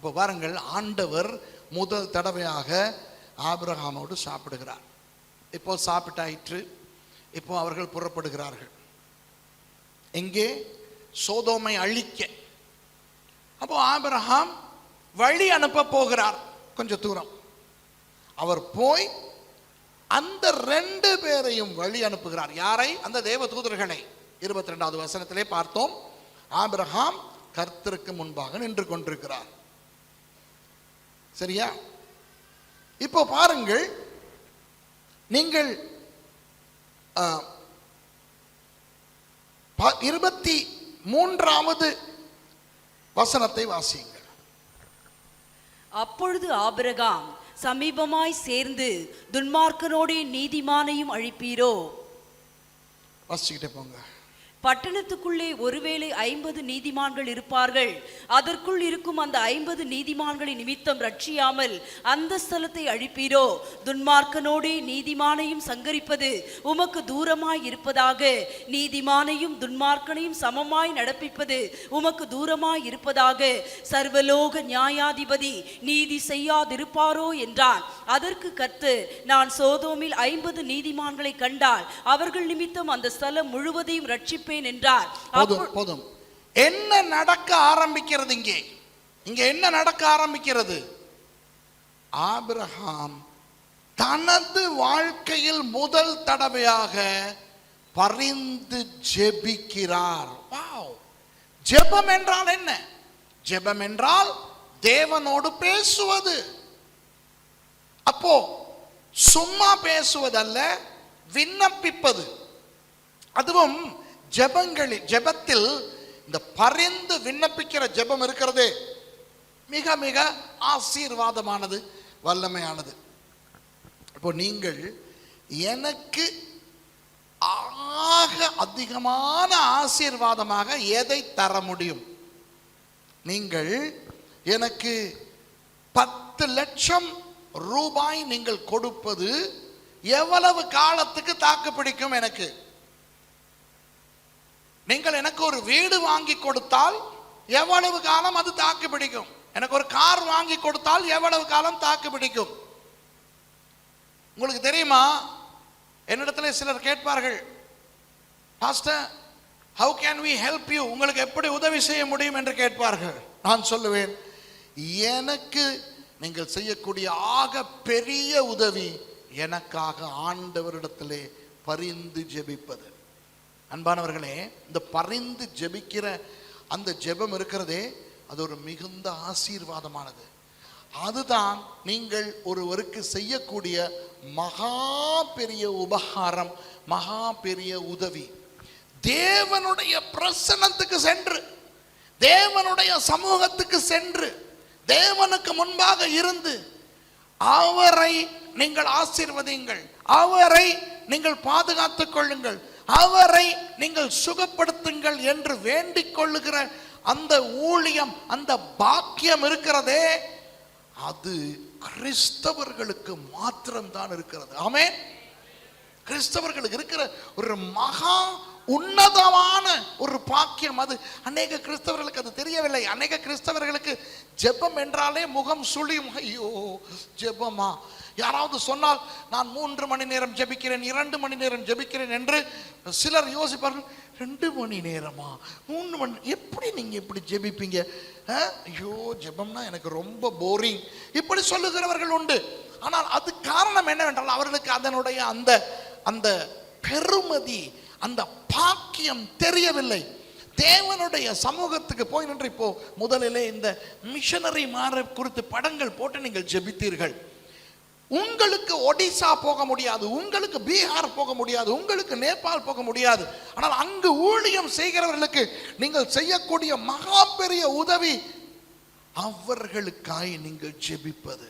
அப்போ பாருங்கள் ஆண்டவர் முதல் தடவையாக ஆபிரகாமோடு சாப்பிடுகிறார். இப்போ சாப்பிட்டாயிற்று இப்போ அவர்கள் புறப்படுகிறார்கள். எங்கே? சோதோமை அழிக்க. அப்போ ஆபிரகாம் வழி அனுப்ப போகிறார் கொஞ்சம் தூரம். அவர் போய் அந்த ரெண்டு பேரையும் வழி அனுப்புகிறார். யாரை? அந்த தேவ தூதர்களை. இருபத்தி ரெண்டாவது வசனத்திலே பார்த்தோம் ஆபிரகாம் கர்த்தருக்கு முன்பாக நின்று கொண்டிருக்கிறார். சரியா? இப்போ பாருங்கள் நீங்கள் இருபத்தி மூன்றாவது வசனத்தை வாசியுங்கள். அப்பொழுது ஆபிரகாம் சமீபமாய் சேர்ந்து துன்மார்க்கனோடே நீதிமானையும் அழிப்பீரோ? வாசிச்சுக்கிட்டே போங்க. பட்டணத்துக்குள்ளே ஒருவேளை ஐம்பது நீதிமான்கள் இருப்பார்கள். அதற்குள் இருக்கும் அந்த ஐம்பது நீதிமான்களை நிமித்தம் ரட்சியாமல் அந்த ஸ்தலத்தை அழிப்பீரோ? துன்மார்க்கனோடே நீதிமானையும் சங்கரிப்பது உமக்கு தூரமாய் இருப்பதாக நீதிமானையும் துன்மார்க்கனையும் சமமாய் நடப்பிப்பது உமக்கு தூரமாய் இருப்பதாக சர்வலோக நியாயாதிபதி நீதி செய்யாதிருப்பாரோ என்றான் அதற்கு கத்து நான் சோதோமில் ஐம்பது நீதிமான்களை கண்டால் அவர்கள் நிமித்தம் அந்த ஸ்தலம் முழுவதையும் ரட்சிப்பேன் என்றார் போதும். என்ன நடக்க ஆரம்பிக்கிறது இங்கே? இங்க என்ன நடக்க ஆரம்பிக்கிறது? ஆபிரகாம் தனது வாழ்க்கையில் முதல் தடவையாக பரிந்து ஜெபிக்கிறார். வாவ். ஜெபம் என்றால் என்ன? ஜெபம் என்றால் தேவனோடு பேசுவது. அப்போ சும்மா பேசுவதல்ல விண்ணப்பிப்பது. அதுவும் ஜெபங்களில் ஜெபத்தில் இந்த பரிந்து விண்ணப்பிக்கிற ஜெபம் இருக்கிறதே. மிக மிக ஆசீர்வாதமானது வல்லமையானது. இப்போ நீங்கள் எனக்கு ஆக அதிகமான ஆசீர்வாதமாக எதை தர முடியும்? நீங்கள் எனக்கு பத்து லட்சம் ரூபாய் நீங்கள் கொடுப்பது எவ்வளவு காலத்துக்கு தாக்கு பிடிக்கும் எனக்கு? நீங்கள் எனக்கு ஒரு வீடு வாங்கி கொடுத்தால் எவ்வளவு காலம் அது தாக்கு பிடிக்கும்? எனக்கு ஒரு கார் வாங்கி கொடுத்தால் எவ்வளவு காலம் தாக்கு பிடிக்கும்? உங்களுக்கு தெரியுமா? என்னிடத்துல சிலர் கேட்பார்கள் pastor how can we help you உங்களுக்கு எப்படி உதவி செய்ய முடியும்? என்று கேட்பார்கள். நான் சொல்லுவேன் எனக்கு நீங்கள் செய்யக்கூடிய ஆக பெரிய உதவி எனக்காக ஆண்டவரிடத்திலே பரிந்து ஜெபிப்பது. அன்பானவர்களே இந்த பறிந்து ஜெபிக்கிற அந்த ஜெபம் இருக்கிறதே அது ஒரு மிகுந்த ஆசீர்வாதமானது. அதுதான் நீங்கள் ஒருவருக்கு செய்யக்கூடிய மகா பெரிய உபகாரம் மகா பெரிய உதவி. தேவனுடைய பிரசன்னத்துக்கு சென்று தேவனுடைய சமூகத்துக்கு சென்று தேவனுக்கு முன்பாக இருந்து அவரை நீங்கள் ஆசீர்வதிங்கள் அவரை நீங்கள் பாதுகாத்துக் கொள்ளுங்கள். அவரை நீங்கள் சுகப்படுத்துங்கள் என்று வேண்டிக் கொள்ளுகிற அந்த ஊழியம் அந்த பாக்கியம் இருக்கிறதே அது கிறிஸ்தவர்களுக்கு மாத்திரம்தான் இருக்கிறது. ஆமே கிறிஸ்தவர்களுக்கு இருக்கிற ஒரு மகா உன்னதமான ஒரு பாக்கியம் அது. அநேக கிறிஸ்தவர்களுக்கு அது தெரியவில்லை. அநேக கிறிஸ்தவர்களுக்கு ஜெபம் என்றாலே முகம் சுழியும். ஐயோ ஜெபமா? யாராவது சொன்னால் நான் மூன்று மணி நேரம் ஜெபிக்கிறேன் இரண்டு மணி நேரம் ஜெபிக்கிறேன் என்று சிலர் யோசிப்பார்கள். ரெண்டு மணி நேரமா? மூணு மணி எப்படி நீங்க இப்படி ஜெபிப்பீங்க? ஆ? ஐயோ ஜெபம்னா எனக்கு ரொம்ப போரிங். இப்படி சொல்லுகிறவர்கள் உண்டு. ஆனால் அது காரணம் என்னவென்றால் அவர்களுக்கு அதனுடைய அந்த அந்த பெருமதி அந்த பாக்கியம் தெரியவில்லை. தேவனுடைய சமூகத்துக்கு போய் நின்று இப்போ முதலிலே இந்த மிஷனரி மாற குறித்து படங்கள் போட்டு நீங்கள் ஜெபித்தீர்கள். உங்களுக்கு ஒடிசா போக முடியாது உங்களுக்கு பீகார் போக முடியாது உங்களுக்கு நேபாள் போக முடியாது. ஆனால் அங்கு ஊழியம் செய்கிறவர்களுக்கு நீங்கள் செய்யக்கூடிய மகா பெரிய உதவி அவர்களுக்காய் நீங்கள் ஜெபிப்பது.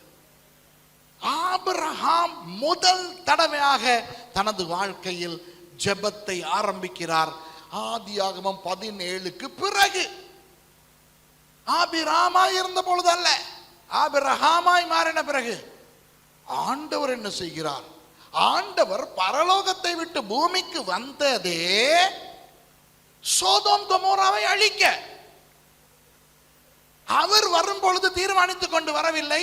ஆபிரஹாம் முதல் தடவையாக தனது வாழ்க்கையில் ஜெபத்தை ஆரம்பிக்கிறார். ஆதியாகமம் பதினேழுக்கு பிறகு. ஆபிராமாய் இருந்த பொழுது அல்ல ஆபிரஹாமாய் மாறின பிறகு. ஆண்டவர் என்ன செய்கிறார்? ஆண்டவர் பரலோகத்தை விட்டு பூமிக்கு வந்ததே சோதோம் கொமோராவை அழிக்க. அவர் வரும் பொழுது தீர்மானித்துக் கொண்டு வரவில்லை.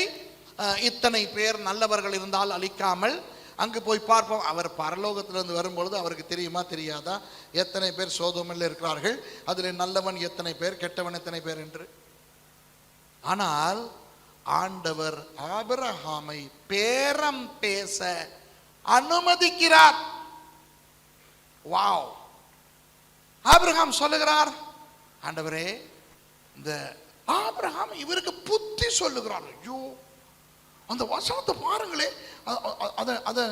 அஹ், இத்தனை பேர் நல்லவர்கள் இருந்தால் அழிக்காமல் அங்கு போய் பார்ப்போம். அவர் பரலோகத்திலிருந்து வரும்பொழுது அவருக்கு தெரியுமா தெரியாதா? எத்தனை பேர் சோதமில் இருக்கிறார்கள்? அதில் நல்லவன் எத்தனை பேர் கெட்டவன் எத்தனை பேர் என்று. ஆனால் ஆண்டவர் ஆபிரஹாமை பேரம் பேச அனுமதிக்கிறார். வாவ்! ஆபிரகாம் சொல்லுகிறார். ஆண்டவரே இந்த ஆபிரகாம் இவருக்கு புத்தி சொல்லுகிறார். ஐயோ! அந்த வசனத்தை பாருங்களே. அதை அதை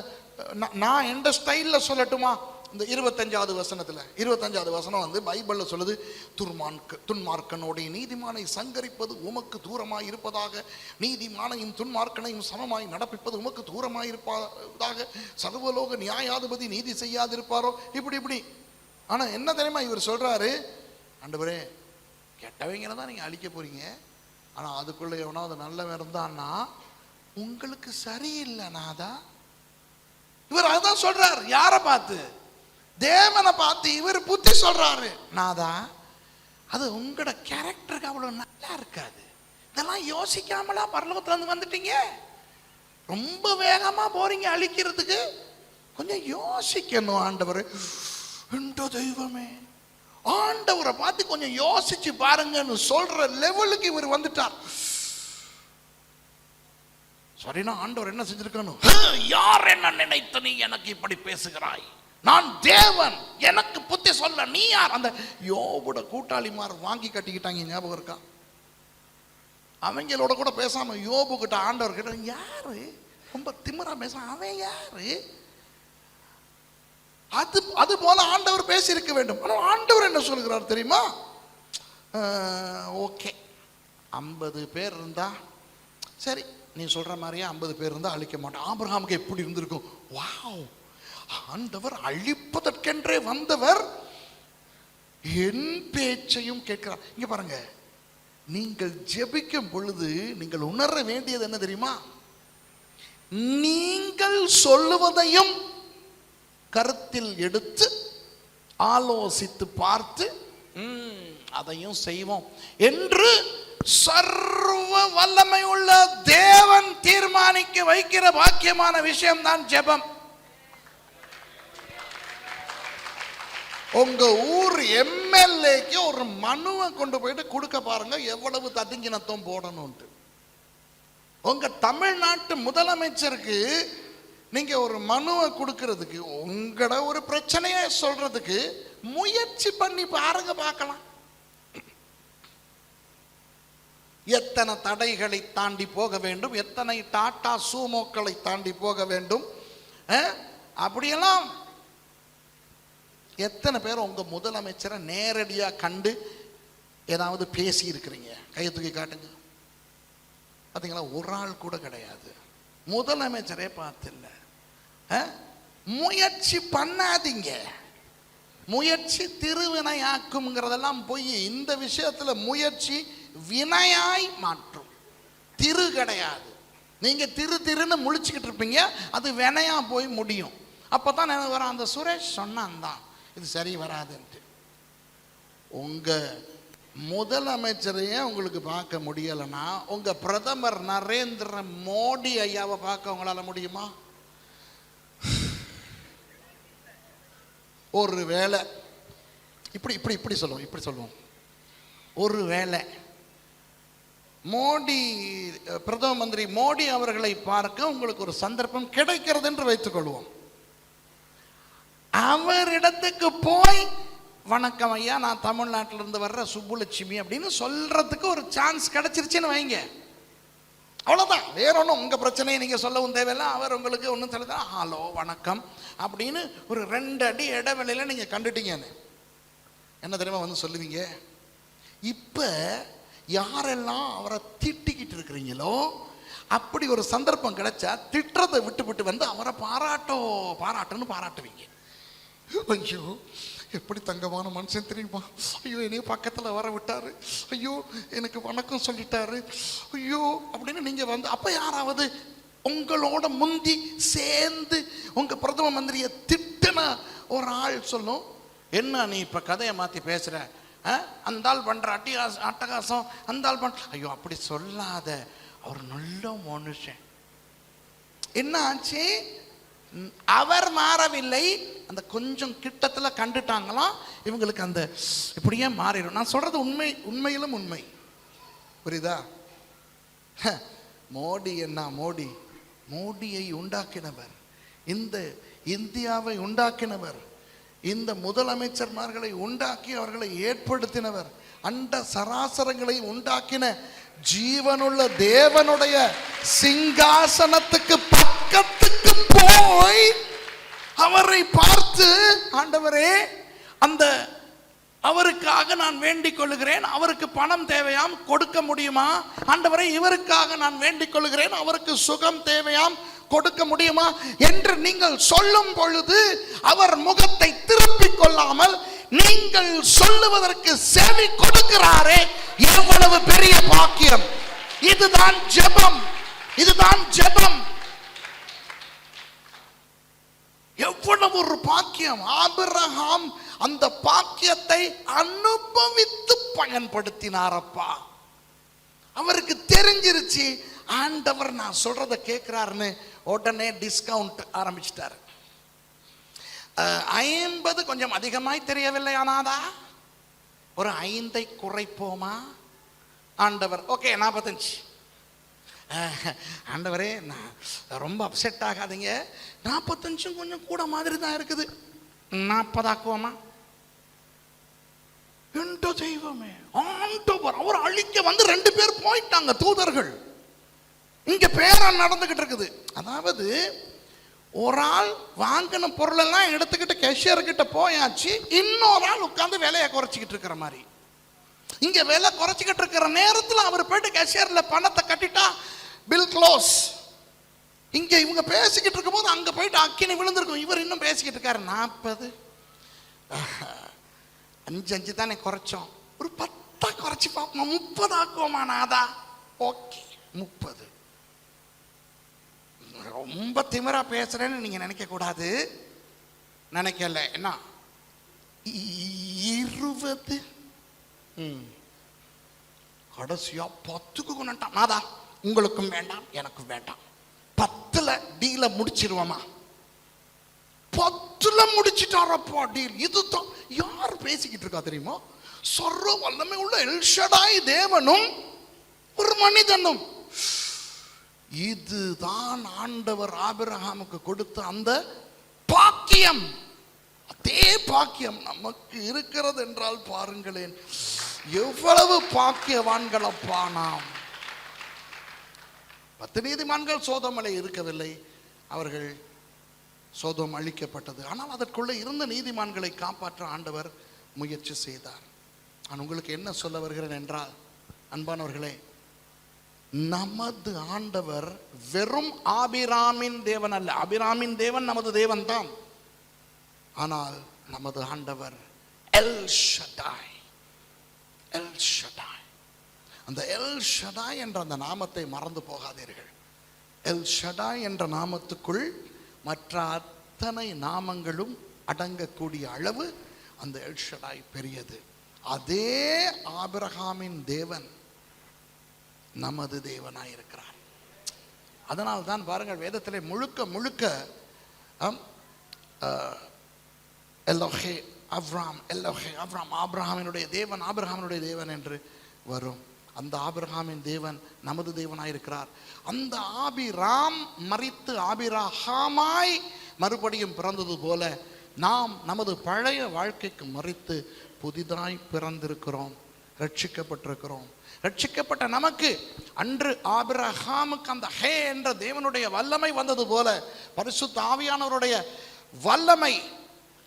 நான் எந்த ஸ்டைலில் சொல்லட்டுமா? இந்த இருபத்தஞ்சாவது வசனத்தில். இருபத்தஞ்சாவது வசனம் வந்து பைபிளில் சொல்லுது துன்மார்க்க துன்மார்க்கனோடைய நீதிமானை சங்கரிப்பது உமக்கு தூரமாக இருப்பதாக நீதிமானையும் துன்மார்க்கனையும் சமமாய் நடப்பிப்பது உமக்கு தூரமாக இருப்பதாக சர்வலோக நியாயாதிபதி நீதி செய்யாதிருப்பாரோ? இப்படி இப்படி. ஆனால் என்ன தெரியுமா இவர் சொல்கிறாரு ஆண்டவரே கெட்டவங்களை தான் நீங்கள் அழிக்க போகிறீங்க ஆனால் அதுக்குள்ளே எவனாவது நல்லவன் இருந்தான்னா உங்களுக்கு சரியில்லை நாதா இவர் அதுதான் சொல்றார். யாரை பார்த்து? தேவனை பார்த்து இவர் புத்தி சொல்றாரு. நாதா அது உங்களோட கேரக்டருக்கு அவ்வளவு நல்லா இருக்காது. இதெல்லாம் யோசிக்காமலா பரலோகத்துல இருந்து வந்துட்டீங்க? ரொம்ப வேகமா போறீங்க அழிக்கிறதுக்கு. கொஞ்சம் யோசிக்கணும் ஆண்டவர். என்ற தெய்வமே. ஆண்டவரை பார்த்து கொஞ்சம் யோசிச்சு பாருங்கன்னு சொல்ற லெவலுக்கு இவர் வந்துட்டார். சரினா ஆண்டவர் என்ன செஞ்சிருக்கணும் யார் என்ன நினைத்து நீ எனக்கு இப்படி பேசுகிறாய்? நான் தேவன். எனக்கு புத்தி சொல்ல நீ யார்? அந்த யோபுட கூட்டாளிமார் வாங்கி கட்டிக்கிட்டாங்க ஞாபகம் இருக்கா? அவங்களோட கூட பேசாம யோபு கிட்ட ஆண்டவர் கிட்ட யாரு? ரொம்ப திமிரா பேச அவன் யாரு? அது அது போல ஆண்டவர் பேசியிருக்க வேண்டும். ஆனால் ஆண்டவர் என்ன சொல்கிறார் தெரியுமா? ஓகே. ஐம்பது பேர் இருந்தா சரி நீ சொல்ற மாதிரியே ஐம்பது பேர் இருந்தால் அழிக்க மாட்டோம். ஆபிரகாமுக்கு எப்படி இருந்திருக்கும்? வாவ்! ஆண்டவர் அழிப்பதற்கென்றே வந்தவர் என் பேச்சையும் கேட்கிறார். இங்கே பாருங்க. நீங்கள் ஜெபிக்கும் பொழுது நீங்கள் உணர வேண்டியது என்ன தெரியுமா? நீங்கள் சொல்லுவதையும் கருத்தில் எடுத்து ஆலோசித்து பார்த்து அதையும் செய்வோம் என்று சர்வ வல்லமை உள்ள தேவன் தீர்மானிக்க வைக்கிற பாக்கியமான விஷயம் தான் ஜெபம். உங்க ஊர் எம்எல்ஏக்கு ஒரு மனுவை கொண்டு போயிட்டு கொடுக்க பாருங்க எவ்வளவு ததிங்கினத்தம் போடணும்ட்டு உங்க தமிழ்நாட்டு முதலமைச்சருக்கு நீங்க ஒரு மனுவை கொடுக்கறதுக்கு உங்களோட ஒரு பிரச்சனையை சொல்றதுக்கு முயற்சி பண்ணி பாருங்க பார்க்கலாம். எத்தனை தடைகளை தாண்டி போக வேண்டும்? எத்தனை டாடா சூமோக்களை தாண்டி போக வேண்டும்? அப்படியெல்லாம் எத்தனை பேர் உங்க முதலமைச்சரை நேரடியா கண்டு ஏதாவது பேசி இருக்கிறீங்க கையை தூக்கி காட்டுங்க. பார்த்தீங்களா ஒரு ஆள் கூட கிடையாது. முதலமைச்சரே பார்த்தில்ல. முயற்சி பண்ணாதீங்க. முயற்சி திருவினையாக்கும்ங்கிறதெல்லாம் போய் இந்த விஷயத்துல முயற்சி வினையாய் மாற்றும். திரு கிடையாது. நீங்கள் திரு திருன்னு முழிச்சுக்கிட்டு இருப்பீங்க அது வினையாக போய் முடியும். அப்போ தான் எனக்கு வரும்? அந்த சுரேஷ் சொன்னான் தான் இது சரி வராதுன்ட்டு. உங்கள் முதலமைச்சரையே உங்களுக்கு பார்க்க முடியலைன்னா உங்கள் பிரதமர் நரேந்திர மோடி ஐயாவை பார்க்க உங்களால் முடியுமா? ஒரு வேளை இப்படி இப்படி இப்படி சொல்லுவோம் இப்படி சொல்லுவோம். ஒரு வேளை மோடி பிரதம மந்திரி மோடி அவர்களை பார்க்க உங்களுக்கு ஒரு சந்தர்ப்பம் கிடைக்கிறது என்று வைத்துக் கொள்வோம். அவரிடத்துக்கு போய் வணக்கம் ஐயா நான் தமிழ்நாட்டில இருந்து வர்ற சுப்புலட்சுமி அப்படின்னு சொல்றதுக்கு ஒரு சான்ஸ் கிடைச்சிருச்சுன்னு வைங்க. அவ்வளோதான் வேற ஒன்றும் உங்கள் பிரச்சனையை நீங்கள் சொல்லவும் தேவையில்லை. அவர் உங்களுக்கு ஒன்றும் சொல்லுதா ஹலோ வணக்கம் அப்படின்னு ஒரு ரெண்டு அடி இடைவெளியில் நீங்கள் கண்டுட்டீங்கன்னு. என்ன தெரியுமா வந்து சொல்லுவீங்க? இப்போ யாரெல்லாம் அவரை திட்டிக்கிட்டு இருக்கிறீங்களோ அப்படி ஒரு சந்தர்ப்பம் கிடைச்சா திட்டுறதை விட்டுவிட்டு வந்து அவரை பாராட்டோ பாராட்டுன்னு பாராட்டுவீங்க. ஐயோ எப்படி தங்கமான மனுஷன் தெரியுமா? ஐயோ என்னைய பக்கத்தில் வர விட்டாரு. ஐயோ எனக்கு வணக்கம் சொல்லிட்டாரு. ஐயோ அப்படின்னு நீங்கள் வந்து அப்போ யாராவது உங்களோட முந்தி சேர்ந்து உங்கள் பிரதம மந்திரியை திட்டின ஒரு ஆள் சொல்லும் என்ன நீ இப்போ கதையை மாற்றி பேசுகிற அந்த ஆள் பண்ணுற அட்டிகாசம் அட்டகாசம் அந்த ஆள் பண் ஐயோ அப்படி சொல்லாத. அவர் நல்ல மனுஷன். என்ன ஆச்சு? அவர் மாறவில்லை. அந்த கொஞ்சம் கிட்டத்தில் கண்டுட்டாங்களாம். இவங்களுக்கு அந்த இப்படியே மாறிடும். நான் சொல்றது உண்மை உண்மையிலும் உண்மை. புரியுதா? ஹ, மோடி என்ன மோடி? மோடியை உண்டாக்கினவர். இந்த இந்தியாவை உண்டாக்கினவர். இந்த முதலமைச்சர்மார்களை உண்டாக்கி அவர்களை ஏற்படுத்தினவர் அண்ட சராசரங்களை உண்டாக்கின ஜீவனுள்ள தேவனுடைய சிங்காசனத்துக்கு பக்கத்துக்கு போய் அவரை பார்த்து ஆண்டவரே அந்த அவருக்காக நான் வேண்டிக் கொள்கிறேன் அவருக்கு பணம் தேவையாம் கொடுக்க முடியுமா? ஆண்டவரை இவருக்காக நான் வேண்டிக் கொள்கிறேன் அவருக்கு சுகம் தேவையாம் கொடுக்க முடியுமா என்று நீங்கள் சொல்லும் பொழுது அவர் முகத்தை திருப்பிக் கொள்ளாமல் நீங்கள் சொல்லுவதற்கு செவி கொடுக்கிறாரே எவ்வளவு பெரிய பாக்கியம். இதுதான் ஜெபம். இதுதான் ஜெபம். எவ்வளவு ஒரு பாக்கியம். ஆபிரகாம் அந்த பாக்கியத்தை அனுபவித்து பயன்படுத்தினாரப்பா. அவருக்கு தெரிஞ்சிருச்சு ஆண்டவர் நான் சொல்றத கேட்கிறாருன்னு உடனே டிஸ்கவுண்ட் ஆரம்பிச்சிட்டாரு. ஐம்பது கொஞ்சம் அதிகமாய் தெரியவில்லை ஆனாதா ஒரு ஐந்தை குறைப்போமா? ஆண்டவர் ஓகே நாற்பத்தஞ்சு ஆண்டவரே நான் ரொம்ப அப்செட் ஆகாதீங்க. நாற்பத்தஞ்சும் கொஞ்சம் கூட மாதிரி தான் இருக்குது. நாற்பதாக்குவோமா என்ற தெய்வமே ஆண்டவர் அவர் அழிக்க வந்து ரெண்டு பேர் போயிட்டாங்க தூதர்கள். இங்கே பேரா நடந்துக்கிட்டு இருக்குது. அதாவது ஒரு ஆள் வாங்கின பொருளெல்லாம் எடுத்துக்கிட்டு கேஷியர் கிட்ட போயாச்சு இன்னொரு ஆள் உட்காந்து விலையை குறைச்சிக்கிட்டு இருக்கிற மாதிரி. இங்கே விலை குறைச்சிக்கிட்டு இருக்கிற நேரத்தில் அவர் போயிட்டு கேஷியரில் பணத்தை கட்டிட்டா பில் க்ளோஸ் இங்கே இவங்க பேசிக்கிட்டு இருக்கும்போது அங்கே போயிட்டு அக்கினி விழுந்திருக்கும். இவர் இன்னும் பேசிக்கிட்டு இருக்காரு. நாற்பது அஞ்சு அஞ்சு தானே குறைச்சோம். ஒரு பத்தா குறைச்சி பார்ப்போம்? முப்பது ஆக்குவோமா நாதா? ஓகே முப்பது. ரொம்ப திமிரா பேசுறேன்னு நீங்க நினைக்க கூடாது. நினைக்கல. என்ன? இருபது. ம். கடைசியா பத்துக்கு கொண்டான் நாதா உங்களுக்கும் வேண்டாம் எனக்கும் வேண்டாம். பத்துல டீல முடிச்சிருவோமா? பத்துல முடிச்சிட்டாரப்பா டீல் இதுதான் யார் பேசிக்கிட்டு இருக்கா தெரியுமா? சர்வ வல்லமை உள்ள எல்ஷடாய் தேவனும் ஒரு மனிதனும். இதுதான் ஆண்டவர் ஆபிரகாமுக்கு கொடுத்த அந்த பாக்கியம். அதே பாக்கியம் நமக்கு இருக்கிறது என்றால் பாருங்களேன் எவ்வளவு பாக்கியவான்களப்பா நாம். பத்து நீதிமான்கள் சோதமலை இருக்கவில்லை அவர்கள் சோதம் அழிக்கப்பட்டது. ஆனால் அதற்குள்ளே இருந்த நீதிமான்களை காப்பாற்ற ஆண்டவர் முயற்சி செய்தார். நான் உங்களுக்கு என்ன சொல்ல வருகிறேன் என்றால் அன்பானவர்களே நமது ஆண்டவர் வெறும் ஆபிராமின் தேவன் அல்ல. ஆபிராமின் தேவன் நமது தேவன் தான் ஆனால் நமது ஆண்டவர் எல் ஷடாய் எல் ஷடாய் அந்த எல் ஷடாய் என்ற அந்த நாமத்தை மறந்து போகாதீர்கள். எல் ஷடாய் என்ற நாமத்துக்குள் மற்ற அத்தனை நாமங்களும் அடங்கக்கூடிய அளவு அந்த எல் ஷடாய் பெரியது. அதே ஆபிரகாமின் தேவன் நமது தேவனாய் இருக்கிறார். அதனால் தான் பாருங்கள் வேதத்திலே முழுக்க முழுக்க எல்லோஹே அப்ராம் எல்லோஹே அப்ராம் ஆப்ரஹாமினுடைய தேவன் ஆபிரஹாமினுடைய தேவன் என்று வரும். அந்த ஆபிரஹாமின் தேவன் நமது தேவனாய் இருக்கிறார். அந்த ஆபிராம் மறித்து ஆபிரஹாமாய் மறுபடியும் பிறந்தது போல நாம் நமது பழைய வாழ்க்கைக்கு மறித்து புதிதாய் பிறந்திருக்கிறோம். ரட்சிக்கப்பட்டிருக்கிறோம். ரட்சிக்கப்பட்ட நமக்கு அன்று ஆபிரஹாமுக்கு அந்த ஹே என்ற தேவனுடைய வல்லமை வந்தது போல பரிசுத்த ஆவியானவருடைய வல்லமை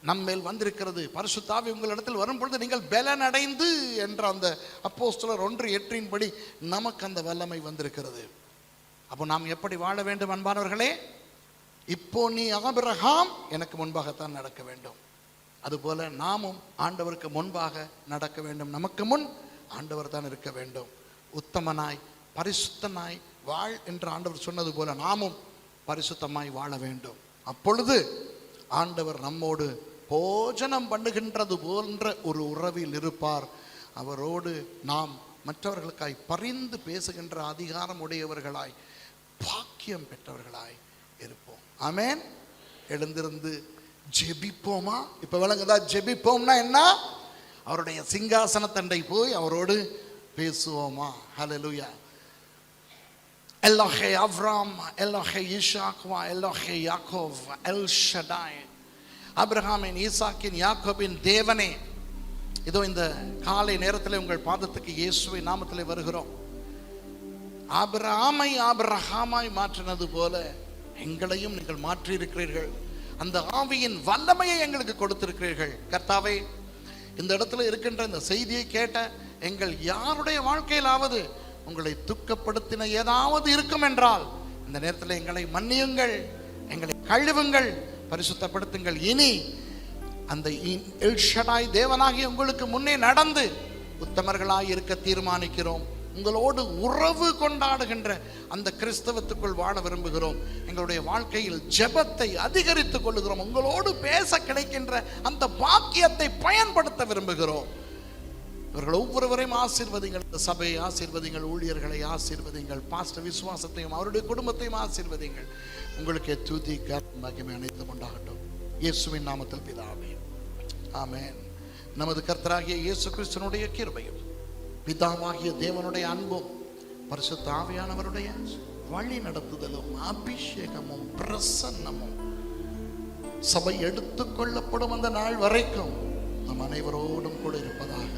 நம்மேல் வந்திருக்கிறது. பரிசுத்தாவி உங்களிடத்தில் வரும் பொழுது நீங்கள் பலனடைந்து என்ற அந்த அப்போஸ்தலர் ஒன்று எட்டின்படி நமக்கு அந்த வல்லமை வந்திருக்கிறது. அப்போ நாம் எப்படி வாழ வேண்டும் அன்பானவர்களே? இப்போ நீ ஆபிரகாம் எனக்கு முன்பாகத்தான் நடக்க வேண்டும். அதுபோல நாமும் ஆண்டவருக்கு முன்பாக நடக்க வேண்டும். நமக்கு முன் ஆண்டவர் தான் இருக்க வேண்டும். உத்தமனாய் பரிசுத்தனாய் வாழ் என்று ஆண்டவர் சொன்னது போல நாமும் பரிசுத்தமாய் வாழ வேண்டும். அப்பொழுது ஆண்டவர் நம்மோடு போஜனம் பண்ணுகின்றது போன்ற ஒரு உறவில் இருப்பார். அவரோடு நாம் மற்றவர்களுக்காய் பரிந்து பேசுகின்ற அதிகாரம் உடையவர்களாய் பாக்கியம் பெற்றவர்களாய் இருப்போம். ஆமேன். எழுந்திருந்து ஜெபிப்போமா? இப்ப விளங்குதா ஜெபிப்போம்னா என்ன? அவருடைய சிங்காசனத்தண்டை போய் அவரோடு பேசுவோமா? ஹலலுயா எல்லோஹே அவ்ராம் எல்லோஹே ஈஷாக்வா எல்லோஹே யாக்கோவ் எல் ஷடாய் அப்ரஹாமின் ஈசாக்கின் யாக்கோபின் தேவனே. இதோ இந்த காலை நேரத்தில் உங்கள் பாதத்துக்கு இயேசுவை நாமத்தில் வருகிறோம். ஆபிரகாமை ஆபிரகாமாய் மாற்றினது போல எங்களையும் நீங்கள் மாற்றி இருக்கிறீர்கள் அந்த ஆவியின் வல்லமையை எங்களுக்கு கொடுத்திருக்கிறீர்கள். கர்த்தாவே இந்த இடத்துல இருக்கின்ற இந்த செய்தியை கேட்ட எங்கள் யாருடைய வாழ்க்கையிலாவது உங்களை துக்கப்படுத்தின ஏதாவது இருக்கும் என்றால் இந்த நேரத்தில் எங்களை மன்னியுங்கள் எங்களை கழுவுங்கள் பரிசுத்தப்படுத்துங்கள். இனி அந்த இ- எல்ஷடாய் தேவனாகிய உங்களுக்கு முன்னே நடந்து உத்தமர்களாய் இருக்க தீர்மானிக்கிறோம். உங்களோடு உறவு கொண்டாடுகின்ற அந்த கிறிஸ்தவத்துக்குள் வாழ விரும்புகிறோம். எங்களுடைய வாழ்க்கையில் ஜெபத்தை அதிகரித்துக் கொள்ளுகிறோம். உங்களோடு பேச கிடைக்கின்ற அந்த பாக்கியத்தை பயன்படுத்த விரும்புகிறோம். இவர்கள் ஒவ்வொருவரையும் ஆசீர்வதிங்கள். இந்த சபையை ஆசீர்வதிங்கள் ஊழியர்களை ஆசீர்வதிங்கள் பாஸ்டர் விசுவாசத்தையும் அவருடைய குடும்பத்தையும் ஆசீர்வதிங்கள். உங்களுக்கு துதி கர்த்தம் மகிமை அனைத்தும் உண்டாகட்டும். இயேசுவின் நாமத்தில் பிதாவே. ஆமேன். நமது கர்த்தராகிய இயேசு கிறிஸ்தனுடைய கிருபையும் பிதாவாகிய தேவனுடைய அன்பும் பரிசுத்த ஆவியானவருடைய வழி நடத்துதலும் அபிஷேகமும் பிரசன்னமும் சபை எடுத்துக்கொள்ளப்படும் அந்த நாள் வரைக்கும் நம் அனைவரோடும் கூட இருப்பதாக